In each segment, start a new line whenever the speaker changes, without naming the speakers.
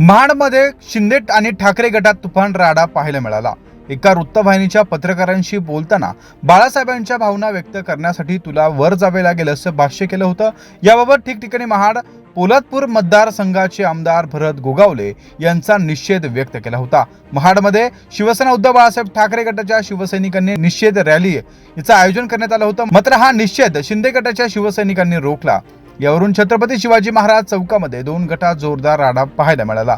महाडमध्ये शिंदे आणि ठाकरे गटात तुफान राडा पाहायला मिळाला. एका वृत्तवाहिनीच्या पत्रकारांशी बोलताना बाळासाहेबांच्या भावना व्यक्त करण्यासाठी तुला वर जावे लागेल असं भाष्य केलं होतं. याबाबत ठिकठिकाणी महाड पोलादपूर मतदारसंघाचे आमदार भरत गोगावले यांचा निषेध व्यक्त केला होता. महाडमध्ये शिवसेना उद्धव बाळासाहेब ठाकरे गटाच्या शिवसैनिकांनी निषेध रॅली याचं आयोजन करण्यात आलं होतं. मात्र हा निषेध शिंदे गटाच्या शिवसैनिकांनी रोखला. यावरून छत्रपती शिवाजी महाराज चौकामध्ये दोन गटात जोरदार राडा पाहायला मिळाला.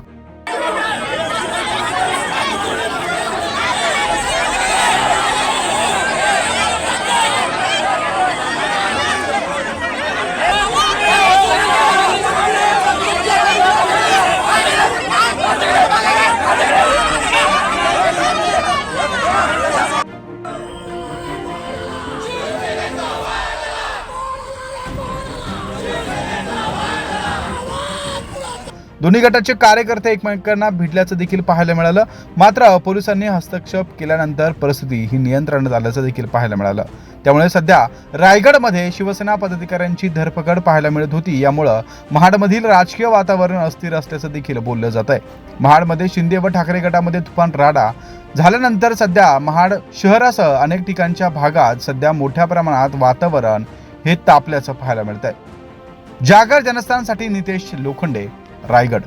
दोन्ही गटाचे कार्यकर्ते एकमेकांना भिडल्याचं देखील पाहायला मिळालं. मात्र पोलिसांनी हस्तक्षेप केल्यानंतर परिस्थिती ही नियंत्रणात आल्याचं देखील पाहायला मिळालं. त्यामुळे सध्या रायगडमध्ये शिवसेना पदाधिकाऱ्यांची धरपकड पाहायला मिळत होती. यामुळं महाडमधील राजकीय वातावरण अस्थिर असल्याचं देखील बोललं जात आहे. महाडमध्ये शिंदे व ठाकरे गटामध्ये तुफान राडा झाल्यानंतर सध्या महाड शहरासह अनेक ठिकाणच्या भागात सध्या मोठ्या प्रमाणात वातावरण हे तापल्याचं पाहायला मिळत आहे जागर जनस्थानसाठी नितेश लोखंडे रायगड.